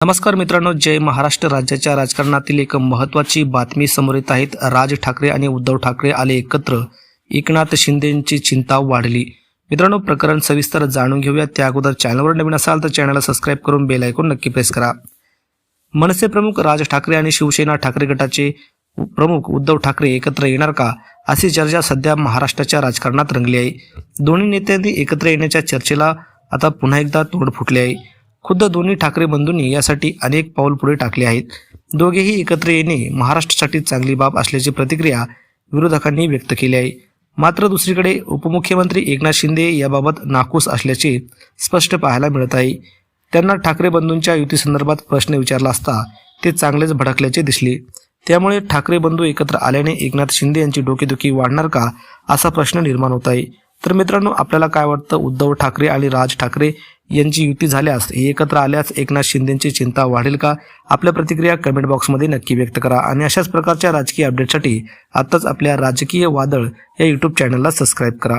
नमस्कार मित्रांनो जय महाराष्ट्र राज्याच्या राजकारणातील एक महत्त्वाची बातमी समोर येत आहेत. राज ठाकरे आणि उद्धव ठाकरे आले एकत्र. एकनाथ शिंदेची चिंता वाढली. मित्रांनो प्रकरण सविस्तर जाणून घेऊया. त्या अगोदर चॅनलवर नवीन असाल तर चॅनलला सबस्क्राईब करून बेल ऐकून नक्की प्रेस करा. मनसे प्रमुख राज ठाकरे आणि शिवसेना ठाकरे गटाचे प्रमुख उद्धव ठाकरे एकत्र येणार का? अशी चर्चा सध्या महाराष्ट्राच्या राजकारणात रंगली आहे. दोन्ही नेत्यांनी एकत्र येण्याच्या चर्चेला आता पुन्हा एकदा तोंड फुटले आहे. खुद्द दोन्ही ठाकरे बंधूंनी यासाठी अनेक पाऊल पुढे टाकले आहेत. दोघेही एकत्र येणे महाराष्ट्रासाठी चांगली बाब असल्याची प्रतिक्रिया विरोधकांनी व्यक्त केली आहे. मात्र दुसरीकडे उपमुख्यमंत्री एकनाथ शिंदे याबाबत नाकूस असल्याचे स्पष्ट पाहायला मिळत आहे. त्यांना ठाकरे बंधूंच्या युतीसंदर्भात प्रश्न विचारला असता ते चांगलेच भडकल्याचे दिसले. त्यामुळे ठाकरे बंधू एकत्र आल्याने एकनाथ शिंदे यांची डोकेदुखी वाढणार का असा प्रश्न निर्माण होत आहे. तर मित्रांनो आपल्याला काय वाटतं? उद्धव ठाकरे आणि राज ठाकरे यांची युती झाल्यास हे एकत्र आल्यास एकनाथ शिंदेची चिंता वाढेल का? आपल्या प्रतिक्रिया कमेंट बॉक्समध्ये नक्की व्यक्त करा. आणि अशाच प्रकारच्या राजकीय अपडेटसाठी आत्ताच आपल्या राजकीय वादळ या यूट्यूब चॅनलला सबस्क्राईब करा.